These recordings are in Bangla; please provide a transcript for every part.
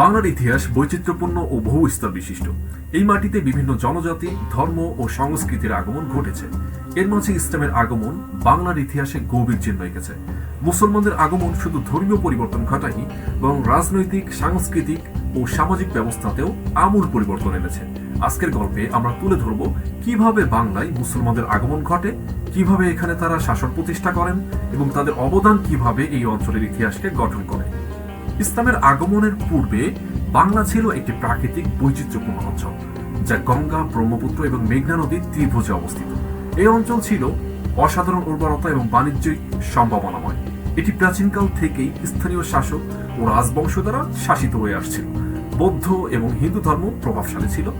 বাংলার ইতিহাস বৈচিত্র্যপূর্ণ ও বহু স্তর বিশিষ্ট। এই মাটিতে বিভিন্ন জনজাতি, ধর্ম ও সংস্কৃতির আগমন ঘটেছে। এর মাঝে ইসলামের আগমন বাংলার ইতিহাসে গভীর চিহ্ন রেখেছে মুসলমানদের আগমন শুধু ধর্মীয় পরিবর্তন ঘটায়নি, বরং রাজনৈতিক, সাংস্কৃতিক ও সামাজিক ব্যবস্থাতেও আমূল পরিবর্তন এনেছে। আজকের গল্পে আমরা তুলে ধরব কীভাবে বাংলায় মুসলমানদের আগমন ঘটে, কীভাবে এখানে তারা শাসন প্রতিষ্ঠা করেন এবং তাদের অবদান কীভাবে এই অঞ্চলের ইতিহাসকে গঠন করে। ইসলামের আগমনের পূর্বে বাংলা ছিল একটি প্রাকৃতিক বৈচিত্র্যপূর্ণ অঞ্চল, যা গঙ্গা, ব্রহ্মপুত্র এবং মেঘনা নদীর ত্রিভুজে অবস্থিত। এই অঞ্চল ছিল অসাধারণ উর্বরতা এবং বাণিজ্যিক সম্ভাবনাময়। এটি প্রাচীনকাল থেকেই স্থানীয় শাসক ও রাজবংশ দ্বারা শাসিত হয়ে আসছিল। বৌদ্ধ এবং হিন্দু ধর্ম প্রভাবশালী ছিল।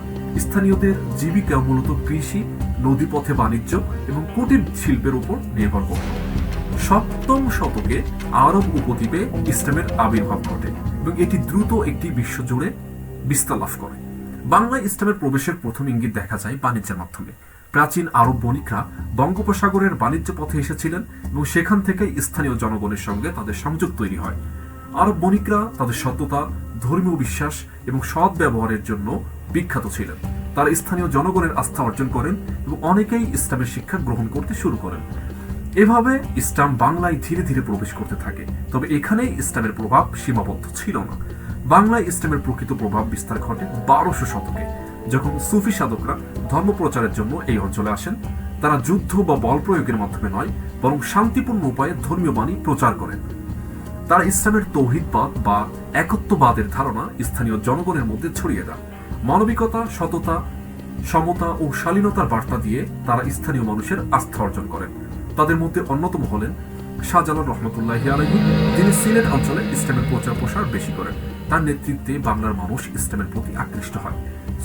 স্থানীয়দের জীবিকা মূলত কৃষি, নদীপথে বাণিজ্য এবং কুটির শিল্পের উপর নির্ভর করত। সপ্তম শতকে আরব উপদ্বীপে ইসলামের আবির্ভাব ঘটে এবং এটি দ্রুত একটি বিশ্বজুড়ে বিস্তার লাভ করে। বাংলায় ইসলামের প্রবেশের প্রথম ইঙ্গিত দেখা যায় বাণিজ্যের মাধ্যমে। প্রাচীন আরব বণিকরা বঙ্গোপসাগরের বাণিজ্য পথে এসেছিলেন এবং সেখান থেকে স্থানীয় জনগণের সঙ্গে তাদের সংযোগ তৈরি হয়। আরব বণিকরা তাদের সততা, ধর্মীয় বিশ্বাস এবং সৎ ব্যবহারের জন্য বিখ্যাত ছিলেন। তারা স্থানীয় জনগণের আস্থা অর্জন করেন এবং অনেকেই ইসলামের শিক্ষা গ্রহণ করতে শুরু করেন। এভাবে ইসলাম বাংলায় ধীরে ধীরে প্রবেশ করতে থাকে। তবে এখানেই ইসলামের প্রভাব সীমাবদ্ধ ছিল না। বাংলায় ইসলামের প্রকৃত প্রভাব বিস্তার ঘটে বারোশো শতকে, যখন সুফি সাধকরা ধর্ম প্রচারের জন্য এই অঞ্চলে আসেন। তারা যুদ্ধ বা বল প্রয়োগের মাধ্যমে নয়, বরং শান্তিপূর্ণ উপায়ে ধর্মীয় বাণী প্রচার করেন। তারা ইসলামের তৌহিদবাদ বা একত্ববাদের ধারণা স্থানীয় জনগণের মধ্যে ছড়িয়ে দেন। মানবিকতা, সততা, সমতা ও শালীনতার বার্তা দিয়ে তারা স্থানীয় মানুষের আস্থা অর্জন করেন। তাদের মধ্যে অন্যতম হলেন শাহজালাল রহমতুল্লাহ আলহী যিনি সিলেট অঞ্চলে ইসলামের প্রচার প্রসার বেশি করেন। তার নেতৃত্বে বাংলার মানুষ ইসলামের প্রতি আকৃষ্ট হয়।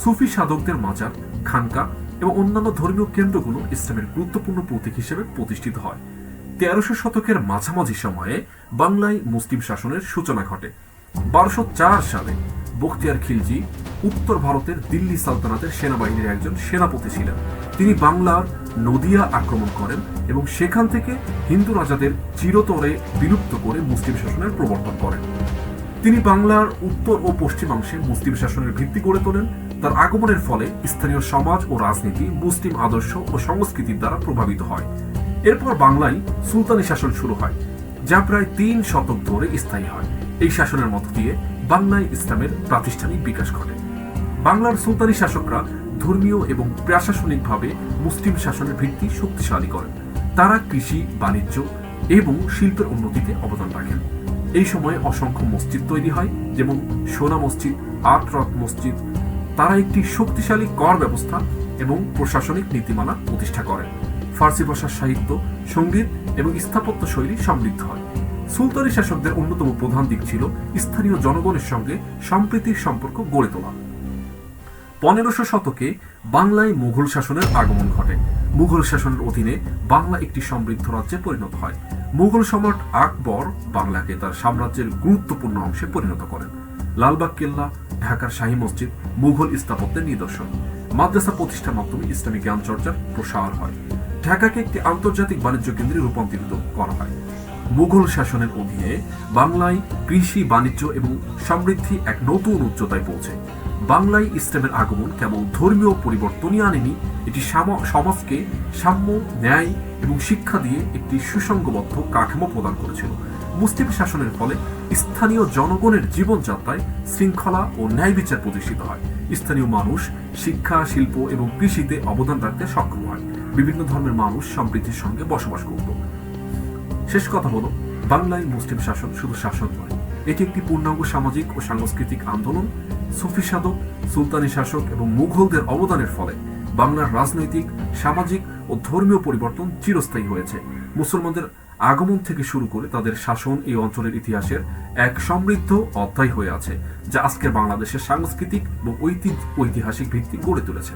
সুফি সাধকদের মাজার, খানকা এবং অন্যান্য ধর্মীয় কেন্দ্রগুলো ইসলামের গুরুত্বপূর্ণ প্রতীক হিসেবে প্রতিষ্ঠিত হয়। তেরোশো শতকের মাঝামাঝি সময়ে বাংলায় মুসলিম শাসনের সূচনা ঘটে। বারোশো চার সালে বখতিয়ার খিলজি উত্তর ভারতের দিল্লি সালতানাতের সেনাবাহিনীর একজন সেনাপতি ছিলেন। তিনি বাংলার নদিয়া আক্রমণ করেন এবং সেখান থেকে হিন্দু রাজাদের চিরতরে বিলুপ্ত করে মুসলিম শাসনের প্রবর্তন করেন। তিনি বাংলার উত্তর ও পশ্চিমাংশে মুসলিম শাসনের ভিত্তি গড়ে তোলেন। তার আগমনের ফলে স্থানীয় সমাজ ও রাজনীতি মুসলিম আদর্শ ও সংস্কৃতির দ্বারা প্রভাবিত হয়। এরপর বাংলায় সুলতানি শাসন শুরু হয়, যা প্রায় তিন শতক ধরে স্থায়ী হয়। এই শাসনের মধ্য দিয়ে বাংলায় ইসলামের প্রাতিষ্ঠানিক বিকাশ ঘটে। বাংলার সুলতানি শাসকরা ধর্মীয় এবং প্রশাসনিকভাবে মুসলিম শাসনের ভিত্তি শক্তিশালী করেন তারা কৃষি, বাণিজ্য এবং শিল্পের উন্নতিতে অবদান রাখেন। এই সময়ে অসংখ্য মসজিদ তৈরি হয়, যেমন সোনা মসজিদ আট রথ মসজিদ। তারা একটি শক্তিশালী কর ব্যবস্থা এবং প্রশাসনিক নীতিমালা প্রতিষ্ঠা করেন ফার্সি ভাষার সাহিত্য, সংগীত এবং স্থাপত্য শৈলী সমৃদ্ধ হয়। সুলতানি শাসকদের অন্যতম প্রধান দিক ছিল স্থানীয় জনগণের সঙ্গে সম্প্রীতির সম্পর্ক গড়ে তোলা। পনেরোশো শতকে বাংলায় মুঘল শাসনের আগমন ঘটে। মুঘল শাসনের অধীনে বাংলা একটি সমৃদ্ধ রাজ্যে পরিণত হয়। মুঘল সম্রাট আকবর বাংলাকে তার সাম্রাজ্যের গুরুত্বপূর্ণ অংশে পরিণত করেন। লালবাগ কেল্লা, ঢাকার শাহী মসজিদ, মুঘল স্থাপত্যের নিদর্শন। মাদ্রাসা প্রতিষ্ঠার মাধ্যমে ইসলামী জ্ঞান চর্চার প্রসার হয়। ঢাকাকে একটি আন্তর্জাতিক বাণিজ্য কেন্দ্রে রূপান্তরিত করা হয়। মুঘল শাসনের অধীনে বাংলায় কৃষি, বাণিজ্য এবং সমৃদ্ধি এক নতুন উচ্চতায় পৌঁছে। বাংলায় ইসলামের আগমন কেবল ধর্মীয় পরিবর্তনই আনেনি, এটি সমাজকে সাম্য, ন্যায় এবং শিক্ষা দিয়ে একটি সুসংগবদ্ধ কাঠামো প্রদান করেছিল। মুসলিম শাসনের ফলে স্থানীয় জনগণের জীবনযাত্রায় শৃঙ্খলা ও ন্যায় বিচার প্রতিষ্ঠিত হয়। স্থানীয় মানুষ শিক্ষা, শিল্প এবং কৃষিতে অবদান রাখতে সক্ষম হয়। বিভিন্ন ধর্মের মানুষ সমৃদ্ধির সঙ্গে বসবাস করত। শেষ কথা হলো, বাংলায় মুসলিম শাসন শুধু শাসন নয়, এটি একটি পূর্ণাঙ্গ সামাজিক ও সাংস্কৃতিক আন্দোলন সুফি সাধক, সুলতানি শাসক এবং মুঘলদের অবদানের ফলে বাংলার রাজনৈতিক, সামাজিক ও ধর্মীয় পরিবর্তন চিরস্থায়ী হয়েছে। মুসলমানদের আগমন থেকে শুরু করে তাদের শাসন এই অঞ্চলের ইতিহাসের এক সমৃদ্ধ অধ্যায় হয়ে আছে, যা আজকের বাংলাদেশের সাংস্কৃতিক এবং ঐতিহ্য ঐতিহাসিক ভিত্তি গড়ে তুলেছে।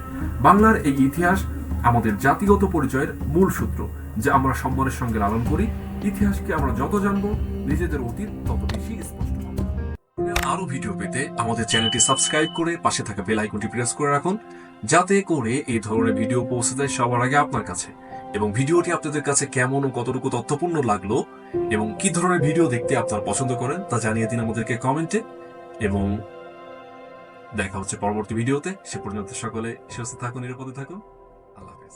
বাংলার এই ইতিহাস আমাদের জাতিগত পরিচয়ের মূল সূত্র, যা আমরা সম্মানের সঙ্গে লালন করি। ইতিহাসকে আমরা যত জানব, নিজেদের অতীত তত বেশি স্পষ্ট। আরও ভিডিও পেতে আমাদের চ্যানেলটি সাবস্ক্রাইব করে পাশে থাকা বেল আইকনটি প্রেস করে রাখুন, যাতে করে এই ধরনের ভিডিও পৌঁছে যায় সবার আগে আপনার কাছে। এবং ভিডিওটি আপনাদের কাছে কেমন ও কতটুকু তথ্যপূর্ণ লাগল এবং কি ধরনের ভিডিও দেখতে আপনারা পছন্দ করেন তা জানিয়ে দিন আমাদেরকে কমেন্টে। এবং দেখা হচ্ছে পরবর্তী ভিডিওতে। সে পর্যন্ত সকলে সুস্থ থাকুন, নিরাপদে থাকুন। আল্লাহ হাফেজ।